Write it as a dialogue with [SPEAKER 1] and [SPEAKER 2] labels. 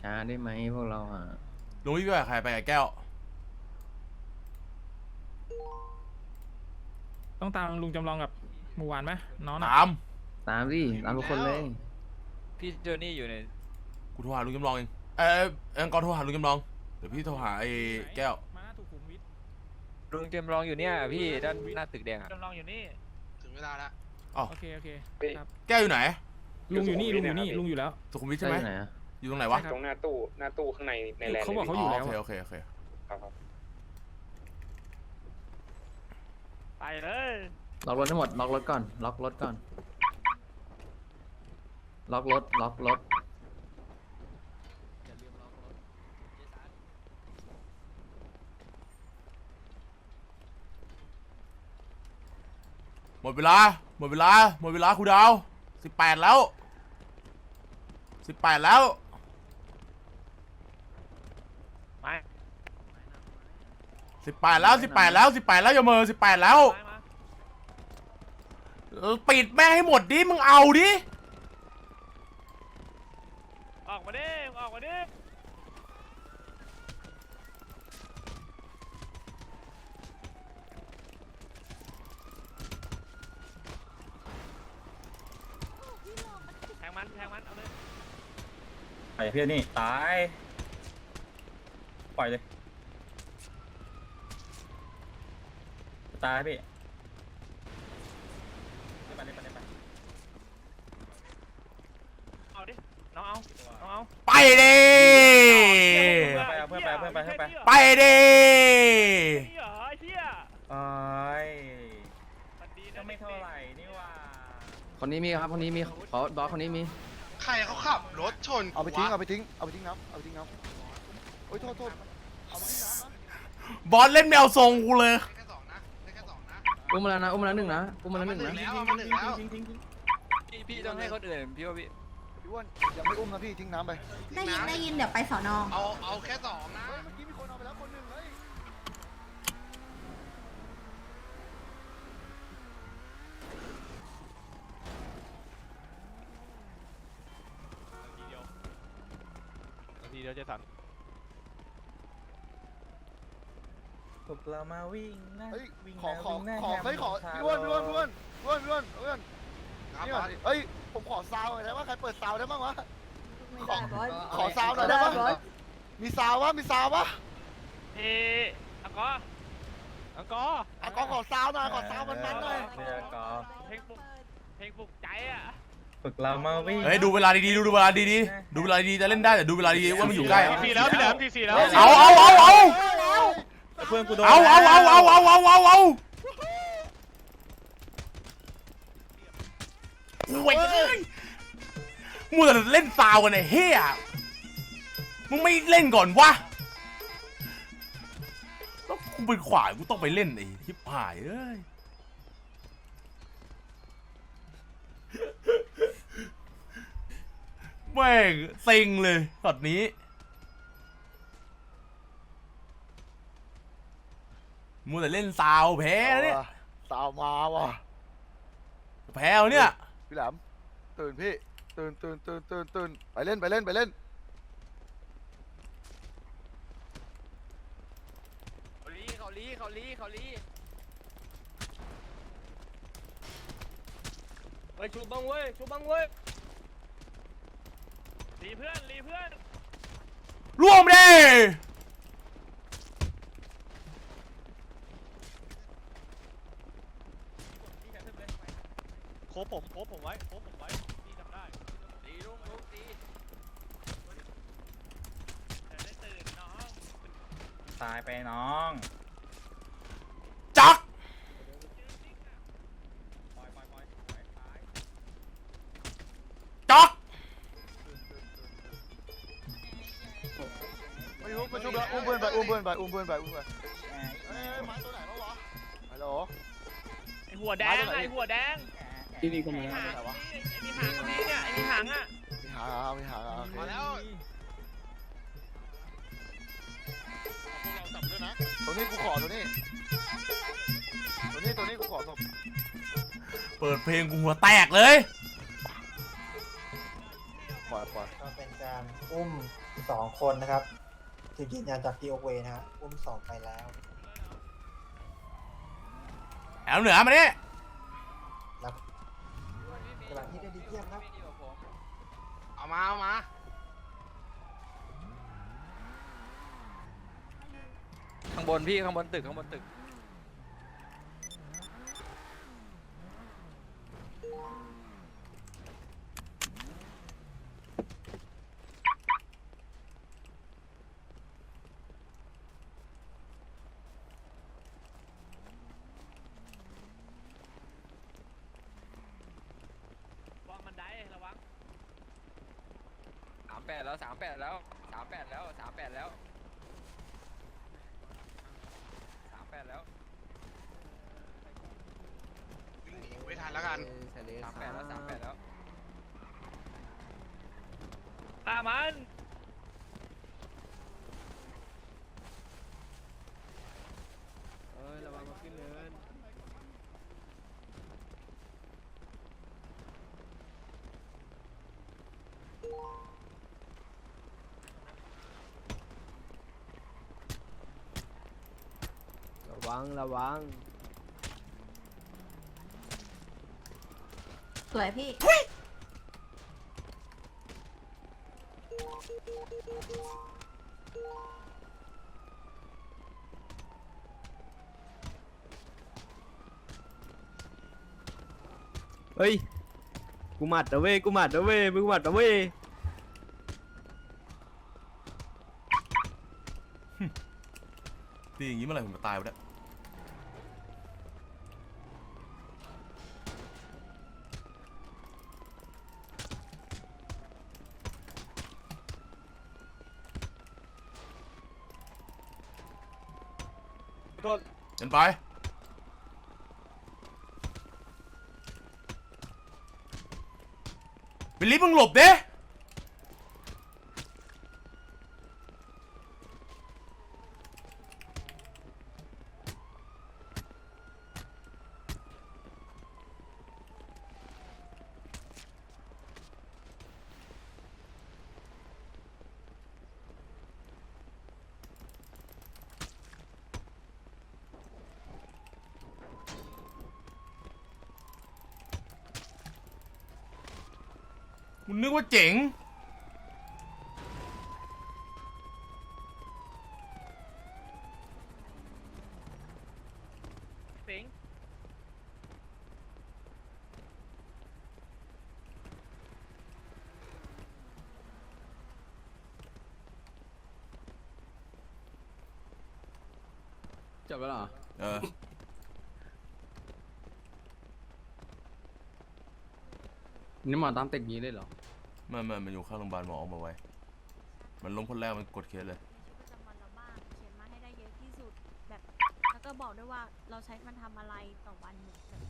[SPEAKER 1] ช้าได้ไหมพวกเราอะ
[SPEAKER 2] ลุงพี่ไปกับใครไปกับแก้ว
[SPEAKER 3] ต้องตามลุงจำลองกับหมู่หวานไหมน้องน่ะ
[SPEAKER 2] ตาม
[SPEAKER 1] ตามดิตามทุกคนเลย
[SPEAKER 4] พี่โจนี่อยู่ใน
[SPEAKER 2] กูโทรหาลุงจำลองเอง เออเอ็งกอนโทรหาลุงจำลอง เดี๋ยวพี่โทรหาไอ้แก้ว
[SPEAKER 3] มาถูกขุมวิท
[SPEAKER 4] ลุงเจมส์รองอยู่เนี่ยพี่ด้านหน้าตึกแดงอะ
[SPEAKER 3] จำลองอยู่นี่
[SPEAKER 5] ถึงเวลาแล้ว
[SPEAKER 2] อ๋อ
[SPEAKER 3] โอเคโอเคครับ
[SPEAKER 2] แก้วอยู่ไหน
[SPEAKER 3] ลุงอยู่นี่ลุงอยู่นี่ลุงอยู่แล้ว
[SPEAKER 2] สุขุมวิท
[SPEAKER 1] ใช่
[SPEAKER 2] ใช่ไหม
[SPEAKER 1] ไหนอะ
[SPEAKER 2] อยู่ตรงไหนวะ
[SPEAKER 3] ใช่ครับ
[SPEAKER 6] ตรงหน้าตู้หน้าตู้ข้างในในแลนด์
[SPEAKER 3] เขาบอก
[SPEAKER 6] ลย
[SPEAKER 3] เขา
[SPEAKER 6] พี่
[SPEAKER 3] อยู่แล้ว
[SPEAKER 2] โอเคโอเคโอเค
[SPEAKER 6] ครับครับ
[SPEAKER 3] ไปเลย
[SPEAKER 1] ล็อกรถให้หมดล็อกรถก่อนล็อกรถก่อนล็อกรถล็อกรถ
[SPEAKER 2] หมดเวลาหมดเวลาหมดเวลาครูดาวสิบแปดแล้วสิบแปดแล้ว
[SPEAKER 3] ไป
[SPEAKER 2] สิบแปดแล้วสิบแปดแล้วสิบแปดแล้วอย่าเมอสิบแปดแล้ว
[SPEAKER 3] ไปมา
[SPEAKER 2] เออปิดแม่งให้หมดดิมึงเอาดิ
[SPEAKER 3] ออกมาดิออกมาดิแทงมันแทงมันเอาเลย
[SPEAKER 7] ไอ้เพื่อนนี่ ตาย ปล่อยเลย ตายพี่ไปเลยไปเลยไป
[SPEAKER 3] เอาดิ น้องเอา น้องเอา
[SPEAKER 2] ไปดิ
[SPEAKER 7] ไปเอาเพื่อนไปเอาเพื่อนไปเพื่อนไป
[SPEAKER 2] ไปดิ
[SPEAKER 3] นี่เหรอไอ้เหี้ย
[SPEAKER 7] โอ้ย
[SPEAKER 3] มันดี
[SPEAKER 7] ก็
[SPEAKER 3] นะ
[SPEAKER 7] ไม่เท่าไหร่นี่ว่า
[SPEAKER 1] คนนี้มีครับ คนนี้มีขอบอสคนนี้มี
[SPEAKER 5] ใครเขาขับรถชน
[SPEAKER 8] เอาไปทิ้ง
[SPEAKER 5] วะ
[SPEAKER 8] เอาไปทิ้ง เอาไปทิ้งน้ำเอาไปทิ้งน้ำโอ้ยโทษโทษเอาไปทิ้งน้ำนะ
[SPEAKER 2] บอสเล่นแมวทรงกูเลย
[SPEAKER 5] องนะ
[SPEAKER 1] อุ้มมาแล้วนะอุ้มมาแล้วหนึ่งนะอุ้มมาแล้วหนึ่งนะ
[SPEAKER 5] แล้วเอามาหนึ่งแล้ว
[SPEAKER 4] พี่พี่ต้องให้คนอื่นพี่ว่าพี่
[SPEAKER 8] พี่อ้วนยังไม่อุ้มนะพี่ทิ้งน้ำไป
[SPEAKER 9] ได้ยินได้ยินเดี๋ยวไปสอนอ
[SPEAKER 5] เอาเอาแค่สองนะ
[SPEAKER 8] เฮ้ยเมื่อกี้มีคนเอาไปแล้วคนหนึ่งเฮ้ย
[SPEAKER 3] ทีเดียวจะสัน
[SPEAKER 7] พวกเรามาวิ่งนะ
[SPEAKER 8] เฮ้ย
[SPEAKER 7] วิ่ง
[SPEAKER 8] ขอ
[SPEAKER 7] นะ
[SPEAKER 8] ขอ
[SPEAKER 7] วิ่งนะ
[SPEAKER 8] ขอ
[SPEAKER 7] แฮม
[SPEAKER 8] เฮ้ยขอ
[SPEAKER 7] ชา
[SPEAKER 8] พี่อ้วนพี่อ้วนพี่อ้วนพี่อ้วนพี่อ้วนพี่อ้วน
[SPEAKER 5] ครับ
[SPEAKER 8] นี่
[SPEAKER 5] บ
[SPEAKER 8] ก่
[SPEAKER 5] อ
[SPEAKER 8] อน
[SPEAKER 5] ส
[SPEAKER 8] ดิเฮ้ยผมขอซาวหน่อยได้ปะใครเปิดซาวได้บ้างวะ
[SPEAKER 9] ไม่ได้บอส
[SPEAKER 8] ขอซาวหน่อยได้ปะ มีซาววะมีซาววะ
[SPEAKER 3] เออังกอร์อังกอร์
[SPEAKER 8] อะขอขอซาวหน่อยขอซาวมันมันๆหน่อย
[SPEAKER 7] เรียกกอล์ฟ
[SPEAKER 3] เพลงปลุกเพลงปลุกใจอะ
[SPEAKER 7] พวกเรามาวิ่ง
[SPEAKER 2] เฮ้ยดูเวลาดีๆดูเวลาดีๆดูเวลาดีๆจะเล่นได้แต่ดูเวลาดีๆว่ามันอยู่ใกล้
[SPEAKER 3] ทีแล้วพี่แหลมทีสี่แล้ว
[SPEAKER 2] เอาเอาเอาเอา
[SPEAKER 7] เพื่อนกูโดน
[SPEAKER 2] เอาเอาเอาเอาเอาเอาเอาเอาโอ้ยเอ้ยมัวแต่เล่นซาวกันไอ้เฮียมึงไม่เล่นก่อนวะแล้วกูเป็นขวายกูต้องไปเล่นไอ้ทิพหายเอ้ยแม่งเซ็งเลยช็อตนี้ มัวแต่เล่นซาวแพ้แล้วเนี่ย
[SPEAKER 8] ซาวมาว่ะ
[SPEAKER 2] แพ้แล้วเนี่ย
[SPEAKER 8] พี่แหลมตื่นพี่ตื่นตื่นตื่นตื่นตื่นไปเล่นไปเล่นไปเล่น
[SPEAKER 4] เขาลีเขาลีเขาลีเขาลี
[SPEAKER 3] ไปชูบังเว้ยชูบังเว้ยรีเพื่อนรีเพื่อน
[SPEAKER 2] ร่วมดิ
[SPEAKER 3] โค บผมโคบผมไว้โคบผมไว้พี่จำได้
[SPEAKER 4] ตีลุงลุงตี
[SPEAKER 3] แต่ได้ตื่นน้อง
[SPEAKER 7] ตายไปน้อง
[SPEAKER 2] จัก
[SPEAKER 7] ปล่อยปล่อยปล่อยปล่อยตาย
[SPEAKER 2] จัก
[SPEAKER 8] ไปอุ้มไปชุบแล้วอุ้มเพื่อนไปอุ้มเพื่อนไปอุ้มเพื่อนไปอุ้มเพื่อนเอ้ยไม้ตัวไหนแล้ววะฮัลโหล
[SPEAKER 3] ไอหัวแดงอะไอหัวแดง
[SPEAKER 1] ที่นี่ก็มา
[SPEAKER 3] ไอหางนี่ไอมีหางตรงนี้เนี่ยไอมีหางอะ
[SPEAKER 8] มีหามีหาโอเค
[SPEAKER 5] มาแล้ว
[SPEAKER 8] ตัวนี้กูขอตัวนี้ ตัวนี้ตัวนี้กูขอตัว
[SPEAKER 2] เปิดเพลงกูหัวแตกเลย
[SPEAKER 8] ปล่อยปล่อย
[SPEAKER 10] ก็เป็นการอุ้มสองคนนะครับถึงยืนยันจากทีโอเวนะฮะอุ้มสองไปแล้ว
[SPEAKER 2] แอลเหนือมาดิ
[SPEAKER 10] รับ กำลังที่ได้ดีเยี่ยมครับ
[SPEAKER 5] เอามาเอามา
[SPEAKER 4] ข้างบนพี่ข้างบนตึกข้างบนตึก
[SPEAKER 3] วางบันไดระวัง
[SPEAKER 4] สาม แปดแล้วสามแปดแล้วสามแปดแล้วสามแปดแล้วสามแปดแล้ว
[SPEAKER 5] วิ่งหนีไม่ทันแล้วกัน
[SPEAKER 4] สามแปดแล้วสามแปดแล้ว
[SPEAKER 3] ตามัน
[SPEAKER 1] เอ้ยระวังมาขึ้นเนิน ระ วังระวัง
[SPEAKER 9] สวยพี่
[SPEAKER 1] เฮ้ย กูหมัดนะเว้ย กูหมัดนะเว้ยมึงหมัดนะเว้ย
[SPEAKER 2] ตีอย่างนี้เมื่อไหร่ผมจะตายวะเนี่ย
[SPEAKER 7] โทษ
[SPEAKER 2] เดินไป บิลลี่มึงหลบเด้ มึงนึกว่าเจ๋ง
[SPEAKER 3] สิง
[SPEAKER 1] จบแล้วเหรอ
[SPEAKER 2] เออ
[SPEAKER 1] นี่หมอตามตึกนี้เลยเหรอ
[SPEAKER 2] ไม่ไม่มันอยู่ข้างโรงพยาบาลหมอเอามาไว้ มันล้มคนแรกมันกดเคสเลย
[SPEAKER 9] ประจำวันเราบ้างเขียนมาให้ได้เยอะที่สุดแบบ แล้วก็บอกด้วยว่าเราใช้มันทำอะไรต่อวันแบบ